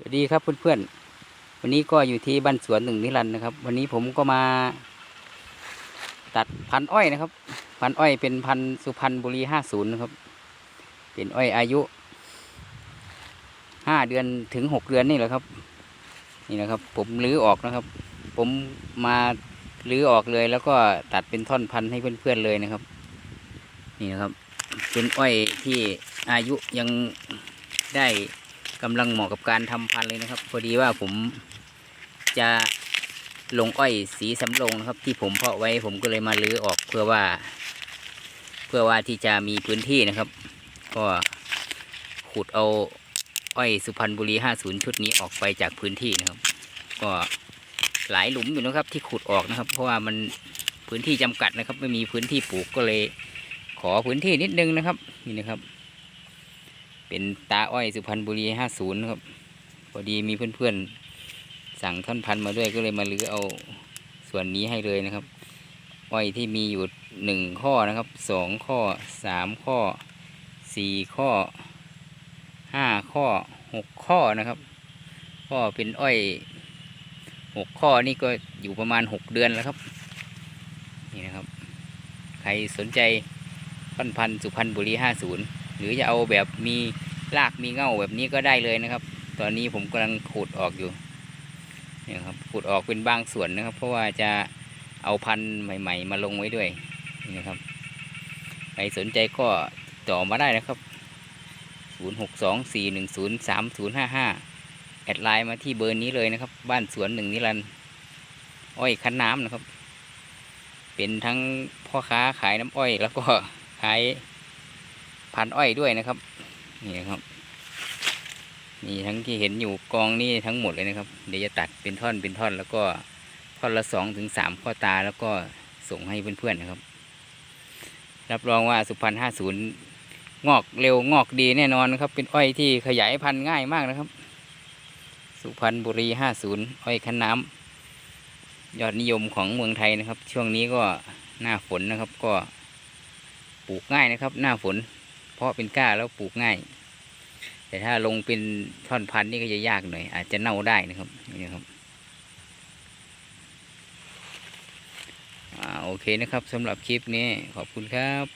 สวัสดีครับเพื่อนๆ วันนี้ก็อยู่ที่บ้านสวนหนึ่งนิรันดร์นะครับ วันนี้ผมก็มา ตัดพันอ้อยนะครับ พันอ้อยเป็นพันสุพรรณบุรีห้าศูนย์นะครับ เป็นอ้อยอายุห้าเดือนถึงหกเดือนนี่แหละครับ นี่นะครับ ผมรื้อออกนะครับ ผมมารื้อออกเลย แล้วก็ตัดเป็นท่อนพันให้เพื่อนๆเลยนะครับ นี่นะครับ เป็นอ้อยที่อายุยังได้ กำลังเหมาะกับการทำพันธุ์เลยนะครับ พอดีว่าผมจะลงอ้อยสีสำโรงนะครับ ที่ผมเพาะไว้ผมก็เลยมาลื้อออกเพื่อว่า เพื่อว่าที่จะมีพื้นที่นะครับ ก็ขุดเอาอ้อยสุพรรณบุรี 50 ชุดนี้ออกไปจากพื้นที่นะครับ ก็หลายหลุมอยู่นะครับที่ขุดออกนะครับ เพราะว่ามันพื้นที่จำกัดนะครับ ไม่มีพื้นที่ปลูกก็เลยขอพื้นที่นิดนึงนะครับนี่นะครับ เป็นตาอ้อยสุพรรณบุรี50นะครับพอดีมีเพื่อนๆ สั่งท่อนพันธุ์มาด้วยก็เลยมาลื้อเอาส่วนนี้ให้เลยนะครับ อ้อยที่มีอยู่หนึ่งข้อนะครับสองข้อสามข้อสี่ข้อห้าข้อหกข้อนะครับก็เป็นอ้อยหกข้อนี่ก็อยู่ประมาณหกเดือนแล้วครับนี่นะครับ ใครสนใจท่อนพันธุ์สุพรรณบุรี50 หรือจะเอาแบบมีรากมีเง่าแบบนี้ก็ได้เลยนะครับ ตอนนี้ผมกำลังขูดออกอยู่เนี่ยครับขูดออกเป็นบางส่วนนะครับ เพราะว่าจะเอาพันธุ์ใหม่ ๆ มาลงไว้ด้วยนี่นะครับ ใครสนใจก็ต่อมาได้นะครับ 0624103055 แอดไลน์มาที่เบอร์นี้เลยนะครับ บ้านสวนหนึ่งนิรันอ้อยคั้นน้ำนะครับ เป็นทั้งพ่อค้าขายน้ำอ้อยแล้วก็ขาย พันอ้อยด้วยนะครับ นี่นะครับนี่ทั้งที่เห็นอยู่กองนี่ทั้งหมดเลยนะครับ เดี๋ยวจะตัดเป็นท่อนเป็นท่อน แล้วก็ท่อนละสองถึงสามข้อตาแล้วก็ส่งให้เพื่อนๆนะครับ รับรองว่าสุพรรณห้าศูนย์งอกเร็วงอกดีแน่นอนนะครับ เป็นอ้อยที่ขยายพันธุ์ง่ายมากนะครับ สุพรรณบุรีห้าศูนย์อ้อยคันน้ำยอดนิยมของเมืองไทยนะครับ ช่วงนี้ก็หน้าฝนนะครับก็ปลูกง่ายนะครับ หน้าฝน เพราะเป็นก้าแล้วปลูกง่าย แต่ถ้าลงเป็นท่อนพันธุ์นี่ก็จะยากหน่อย อาจจะเน่าได้นะครับนี่ครับอ่าโอเคนะครับสำหรับคลิปนี้ขอบคุณครับ